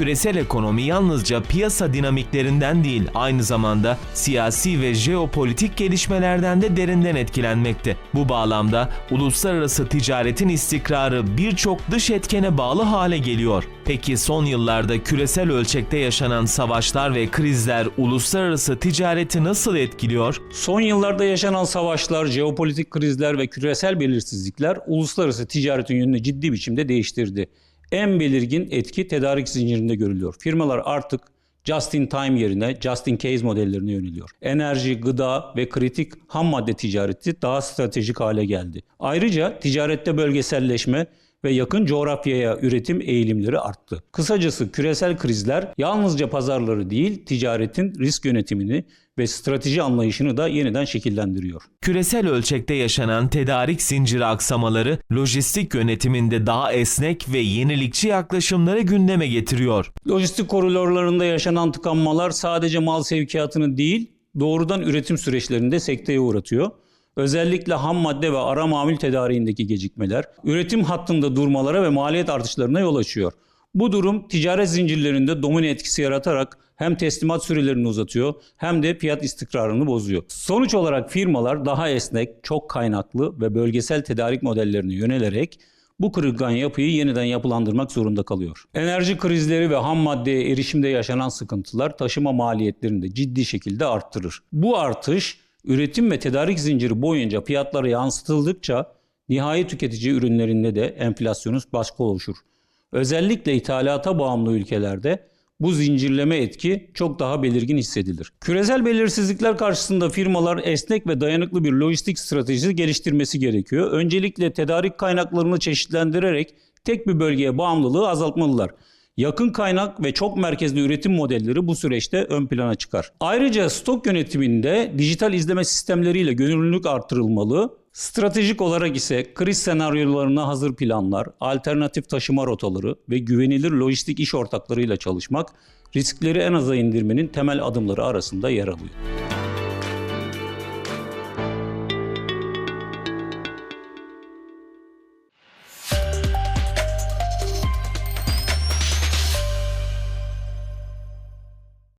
Küresel ekonomi yalnızca piyasa dinamiklerinden değil, aynı zamanda siyasi ve jeopolitik gelişmelerden de derinden etkilenmekte. Bu bağlamda uluslararası ticaretin istikrarı birçok dış etkene bağlı hale geliyor. Peki son yıllarda küresel ölçekte yaşanan savaşlar ve krizler uluslararası ticareti nasıl etkiliyor? Son yıllarda yaşanan savaşlar, jeopolitik krizler ve küresel belirsizlikler uluslararası ticaretin yönünü ciddi biçimde değiştirdi. En belirgin etki tedarik zincirinde görülüyor. Firmalar artık just in time yerine just in case modellerine yöneliyor. Enerji, gıda ve kritik ham madde ticareti daha stratejik hale geldi. Ayrıca ticarette bölgeselleşme ve yakın coğrafyaya üretim eğilimleri arttı. Kısacası küresel krizler yalnızca pazarları değil, ticaretin risk yönetimini ve strateji anlayışını da yeniden şekillendiriyor. Küresel ölçekte yaşanan tedarik zinciri aksamaları lojistik yönetiminde daha esnek ve yenilikçi yaklaşımları gündeme getiriyor. Lojistik koridorlarında yaşanan tıkanmalar sadece mal sevkiyatını değil, doğrudan üretim süreçlerinde de sekteye uğratıyor. Özellikle ham madde ve ara mamul tedariğindeki gecikmeler, üretim hattında durmalara ve maliyet artışlarına yol açıyor. Bu durum ticaret zincirlerinde domino etkisi yaratarak hem teslimat sürelerini uzatıyor hem de fiyat istikrarını bozuyor. Sonuç olarak firmalar daha esnek, çok kaynaklı ve bölgesel tedarik modellerine yönelerek bu kırılgan yapıyı yeniden yapılandırmak zorunda kalıyor. Enerji krizleri ve ham maddeye erişimde yaşanan sıkıntılar taşıma maliyetlerini de ciddi şekilde arttırır. Bu artış üretim ve tedarik zinciri boyunca fiyatlara yansıtıldıkça nihai tüketici ürünlerinde de enflasyonun baskı oluşur. Özellikle ithalata bağımlı ülkelerde bu zincirleme etki çok daha belirgin hissedilir. Küresel belirsizlikler karşısında firmalar esnek ve dayanıklı bir lojistik stratejisi geliştirmesi gerekiyor. Öncelikle tedarik kaynaklarını çeşitlendirerek tek bir bölgeye bağımlılığı azaltmalılar. Yakın kaynak ve çok merkezli üretim modelleri bu süreçte ön plana çıkar. Ayrıca stok yönetiminde dijital izleme sistemleriyle gönüllülük artırılmalı. Stratejik olarak ise kriz senaryolarına hazır planlar, alternatif taşıma rotaları ve güvenilir lojistik iş ortaklarıyla çalışmak riskleri en aza indirmenin temel adımları arasında yer alıyor.